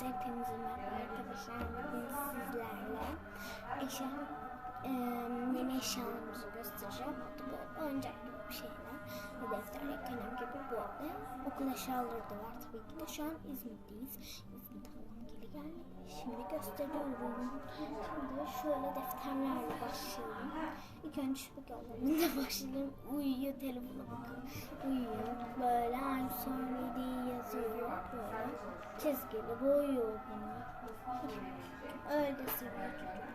hepinize merhaba arkadaşlar. Bugün sizlerle eşya, e, yeni eşyalarımızı göstereceğim. Hatta böyle oyuncak gibi bir şeyler. Ve defter, kalem gibi böyle. Okul eşyaları da var tabii ki de. Şu an İzmit'teyiz. İzmit halam geri geldi. Şimdi gösteriyorum. Şimdi şöyle defterlerle başlayalım. İlk önce şu bakalımda başlayalım. Uyuyor telefona bakın. Uyuyor. Böyle aynı söylediği yazıyor. Böyle çizgili boyuyor bunu. Öyle seviyor çocuk.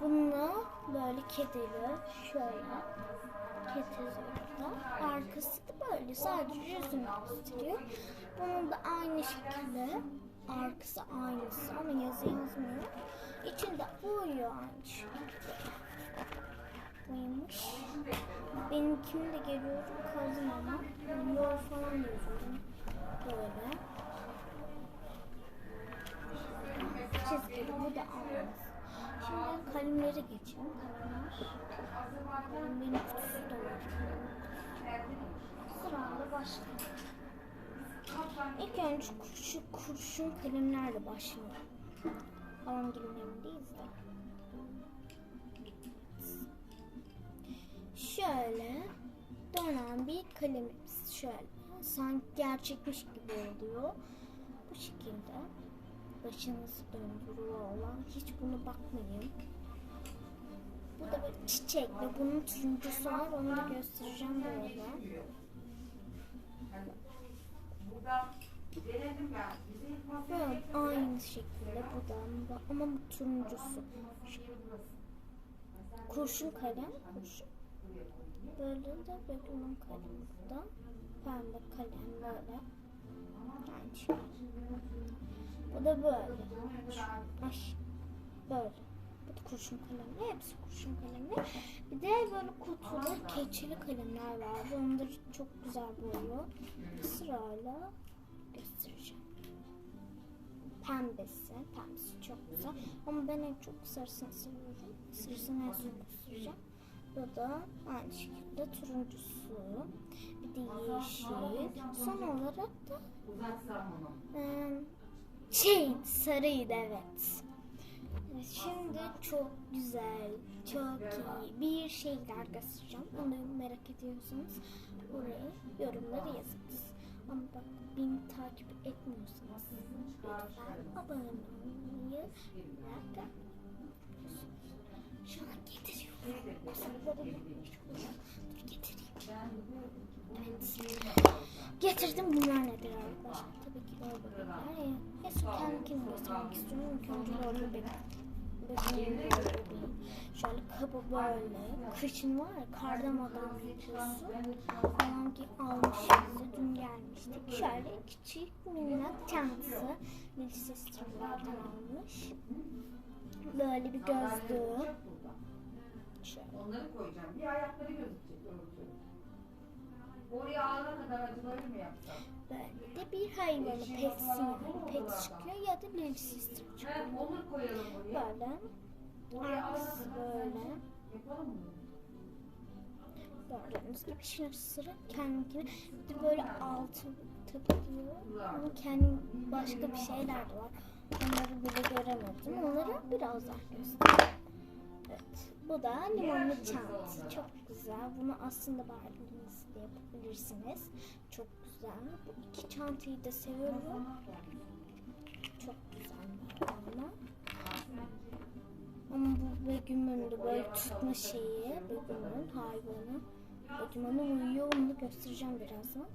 Bunu böyle kedili şöyle getiriyor da arkası da böyle sadece yüzünü gösteriyor. Bunun da aynı şekilde arkası aynısı ama yazı yazmıyor. İçinde uyuyor aynı şekilde. Uyumuş. Benimkini de geliyorum kalın ama uyuyor falan yazıyorum. Böyle. Çizgili bu da aynısı. Şimdi kalemlere geçelim. Kalemler. Kalemlerin kutusu da var. Sırayla başlayalım. İlk önce kurşun, kurşun kalemlerle başlayalım. Halam yanındayız da. Şöyle dönen bir kalemimiz şöyle. Sanki gerçekmiş gibi oluyor. Bu şekilde başınızı döndürüyor olan hiç bunu bakmayın. Bu da böyle çiçekli. Bunun turuncusu var. Onu da göstereceğim böyle. Böyle aynı şekilde bu da ama- bu turuncusu. Kurşun kalem, kurşun. Böyle de Begüm'ün kalemi burada. Pembe kalem böyle. Aynı şey. Bu da böyle. Ay, böyle. Bu da kurşun kalemli. Hepsi kurşun kalemli. Bir de böyle kutulu keçeli kalemler var. Onları çok güzel boyuyor. Sırayla göstereceğim. Pembesi. Pembesi çok güzel. Ama ben en çok sarısını seviyorum. Sarısını en son göstereceğim. Bu da aynı şekilde turuncusu. Bir de yeşil. Son olarak da eee, şey sarıydı evet. Şimdi çok güzel, çok iyi bir şeyler göstereceğim. Onu merak ediyorsanız buraya yorumları yazınız. Ama bak beni takip etmiyorsanız lütfen abone olmayı merak Şu an getiriyorum. Kusurları Dur getireyim. Evet. Getirdim bunlar nedir arkadaşlar? Tabii ki lor bebekler. En son kendimi göstermek istiyorum. İlk önce bebeği. Şöyle kabı böyle. Kışın var ya kardan adam yapıyorsun. Falan ki almışız. Dün gelmiştik. Şöyle küçük minnak çantası. Milli Sister'lardan almış. Böyle bir gözlüğü. Şöyle. Onları koyacağım. Bir ayakları gözükecek. Oraya ağına kadar acıları mı yapsam? Böyle de bir hayvanı petsi yani pet çıkıyor ya da Sister çıkıyor. He, olur koyalım oraya. Böyle. Kadar böyle. Yapalım mı? Gördüğünüz gibi şimdi sıra kendimkine bir de böyle altı takılıyor. Ama kendim başka bir şeyler de var. Onları bile göremedim. Onları birazdan göstereyim. Evet. Bu da limonlu çantası. Çok güzel. Bunu aslında Barbie'nizde yapabilirsiniz. Çok güzel. Bu iki çantayı da seviyorum. Çok güzel bana. Ama bu Begüm'ün de böyle tutma şeyi, Begüm'ün hayvanı. Begüm'ün uyuyor, onu da göstereceğim birazdan.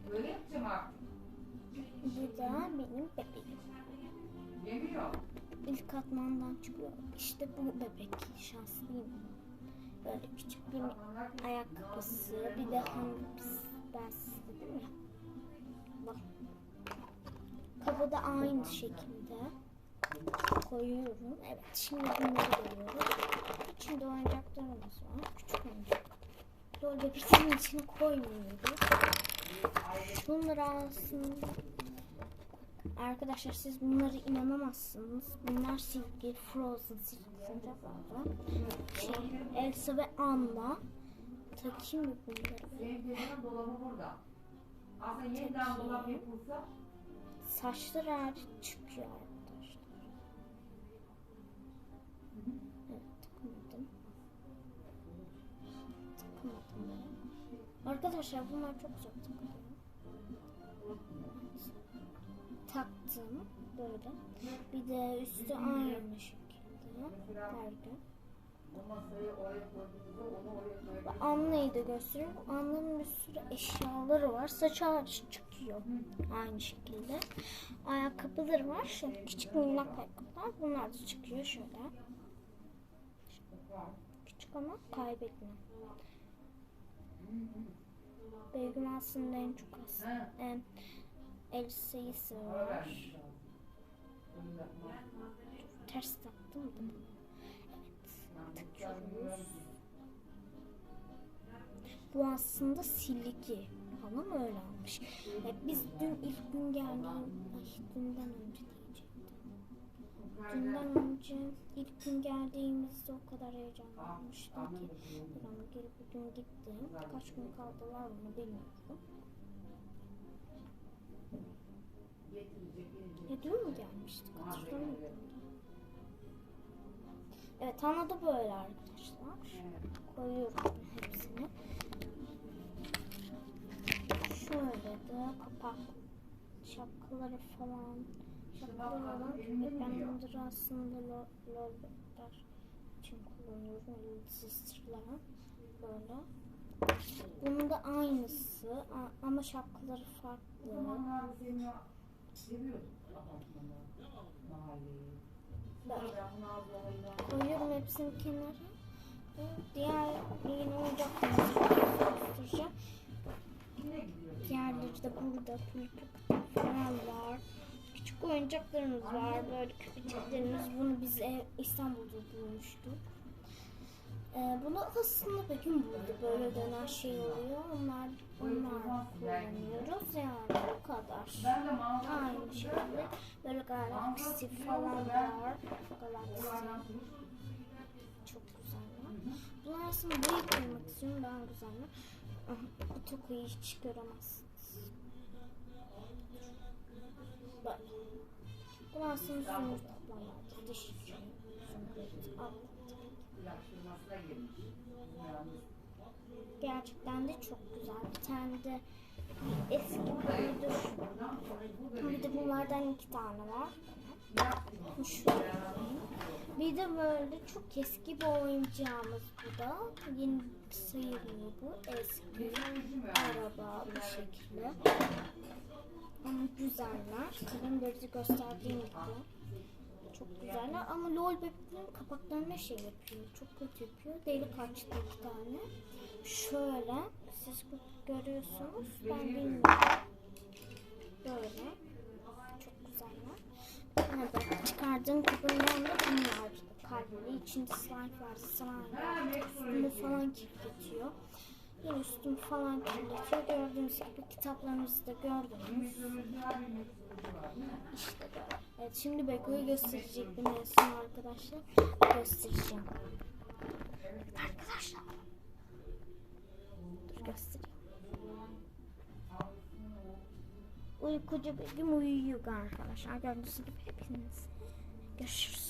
Bu da benim bebeğim. Yemiyor. İlk katmandan çıkıyor. İşte bu bebek, şanslıyım. Böyle küçük bir ayakkabısı, bir de hangisi ben size dedim ya. Bak. Kabı da aynı şekilde koyuyorum. Evet, şimdi bunları görüyorum. İçinde oyuncaklarımız var. Küçük oyuncak. Bebeğin içine koymuyoruz. Bunları aslında Arkadaşlar siz bunları inanamazsınız. Bunlar silgi, Frozen silgisinde var. Şey, Elsa ve Anna. Takayım mı bunları? dolabı burada. Aslında yeniden dolap yapılsa. Saçlar hariç çıkıyor arkadaşlar. Evet tıkmadım. Tıkmadım. Arkadaşlar bunlar çok zor tıkmadım. Taktım böyle. Bir de üstü aynı şekilde. Koyabiliriz. Anlayı da göstereyim. Anlamın bir sürü eşyaları var. Saç hariç çıkıyor. Aynı şekilde. Ayakkabıları var. Şöyle küçük minnak ayakkabılar. Bunlar da çıkıyor şöyle. Küçük ama kaybetme. Begüm aslında en çok az. Ha. En, el sayısı var. Ters taktım da. Evet. Takıyoruz. Bu aslında silgi. Halam öyle almış. Ya biz dün ilk gün geldiğim, ay dünden önce diyecektim. Dünden önce ilk gün geldiğimizde o kadar heyecanlanmıştım ki. Ben geri bugün gittim. Kaç gün kaldılar onu bilmiyorum. Dün mü gelmiştik hatırlamıyorum. Evet anladı böyle arkadaşlar. Koyuyorum hepsini. Şöyle de kapak şapkaları falan şapkaları olan efendidir aslında lo- lolbekler için kullanıyorum sisterler böyle. Bunun da aynısı ama şapkaları farklı. Koyuyorum hepsini kenara. Diğer yeni oyuncaklarımızı göstereceğim. Diğerleri de burada pulpuk falan var. Küçük oyuncaklarımız var. Böyle köpeceklerimiz. Bunu biz ev, İstanbul'da bulmuştuk. Ee, bunu aslında Begüm buldu. Böyle dönen şey oluyor. Onlar, onlar kullanıyoruz. Yani bu kadar. Aynı şekilde böyle galaksi falan var. Galaksi. Çok güzeller. Bunlar aslında buraya koymak istiyorum. Daha güzeller. Bu tokuyu hiç göremezsiniz. Böyle. Bunlar aslında zümrüt kaplamalar. İçin. Zümrüt. Alt. Gerçekten de çok güzel. Bir tane de eski buydu. Bir de bunlardan iki tane var. Şöyle. Bir de böyle çok eski bir oyuncağımız bu da. Yeni sayılıyor bu. Eski araba bu şekilde. Ama güzeller. Benim gösterdiğim gibi. Çok güzeller ama lol bebeklerin kapaklarına şey yapıyor. Çok kötü yapıyor. Delik açtı iki tane. Şöyle siz görüyorsunuz. Ben bilmiyorum. Böyle. Çok güzeller. Evet, çıkardığım kapından da bunlar. Kalbili içinde slime var. Slime var. Üstümü falan kirletiyor. Yine üstümü falan kirletiyor. Gördüğünüz gibi kitaplarımızı da gördünüz. İşte böyle. Evet şimdi Beko'yu gösterecektim en son arkadaşlar. Göstereceğim. Arkadaşlar. Dur göstereyim. Uykucu Begüm uyuyor arkadaşlar. Gördüğünüz gibi hepiniz. Görüşürüz.